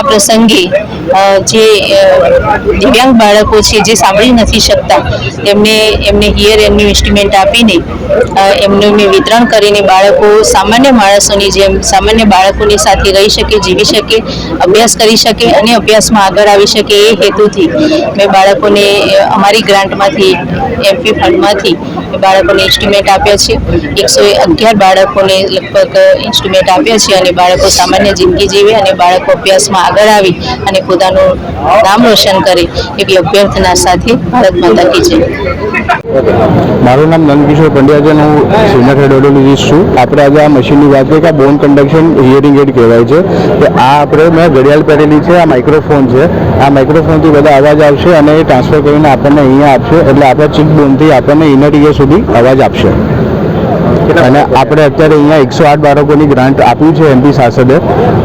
આ પ્રસંગે જે દિવ્યાંગ બાળકો છે જે સાંભળી નથી શકતા, એમને એમને હિયર એમનું ઇન્સ્ટ્રુમેન્ટ આપીને એમનું વિતરણ કરીને બાળકો, સામાન્ય માણસોની જેમ, સામાન્ય બાળકોની સાથે રહી શકે, જીવી શકે, અભ્યાસ કરી શકે અને અભ્યાસમાં આગળ આવી શકે એ હેતુથી મેં બાળકોને અમારી ગ્રાન્ટમાંથી, એમપી ફંડમાંથી બાળકોને ઇન્સ્ટ્રુમેન્ટ આપ્યા છે. એકસો અગિયાર બાળકોને લગભગ ઇન્સ્ટ્રુમેન્ટ આપ્યા છે અને બાળકો સામાન્ય જિંદગી જીવે અને બાળકો અભ્યાસમાં આગળ આવી અને પોતાનું નામ રોશન કરે એવી અભ્યર્થના સાથે ભારત માતા કી જય. મારું નામ નંદકિશોર પંડ્યા છે હું સિનિયર રેડિયોલોજીસ્ટ છું. આપણે આજે આ મશીનની વાત કરીએ કે આ બોન કન્ડક્શન હિયરિંગ એડ કહેવાય છે. કે આ આપણે મેં ઘડિયાળ પહેરેલી છે, આ માઇક્રોફોન છે. આ માઇક્રોફોનથી બધા અવાજ આવશે અને એ ટ્રાન્સફર કરીને આપણને અહીંયા આપશે. એટલે આપણા ચીક બોનથી આપણને ઇનર ઇયર સુધી અવાજ આપશે. અને આપણે અત્યારે અહીંયા એકસો આઠ બાળકોની ગ્રાન્ટ આપ્યું છે એમપી સાંસદે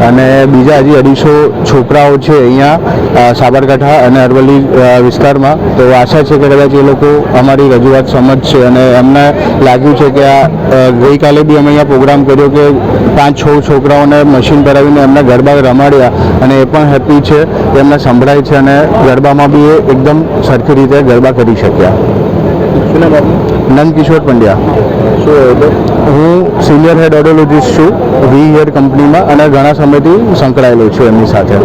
અને બીજા હજી અઢીસો છોકરાઓ છે અહીંયા સાબરકાંઠા અને અરવલ્લી વિસ્તારમાં. તો આશા છે કે કદાચ એ લોકો અમારી રજૂઆત સમજશે અને એમને લાગ્યું છે કે આ ગઈકાલે બી અમે અહીંયા પ્રોગ્રામ કર્યો કે પાંચ છ છોકરાઓને મશીન કરાવીને એમને ગરબા રમાડ્યા અને એ પણ હેપી છે એમને સંભળાય છે અને ગરબામાં બી એ એકદમ સરખી રીતે ગરબા કરી શક્યા. નંદકિશોર પંડ્યા. હું સિનિયર હેડ ઓડોલોજીસ્ટ છું. વી હેડ કંપનીમાં અને ઘણા સમયથી સંકળાયેલો છું એમની સાથે.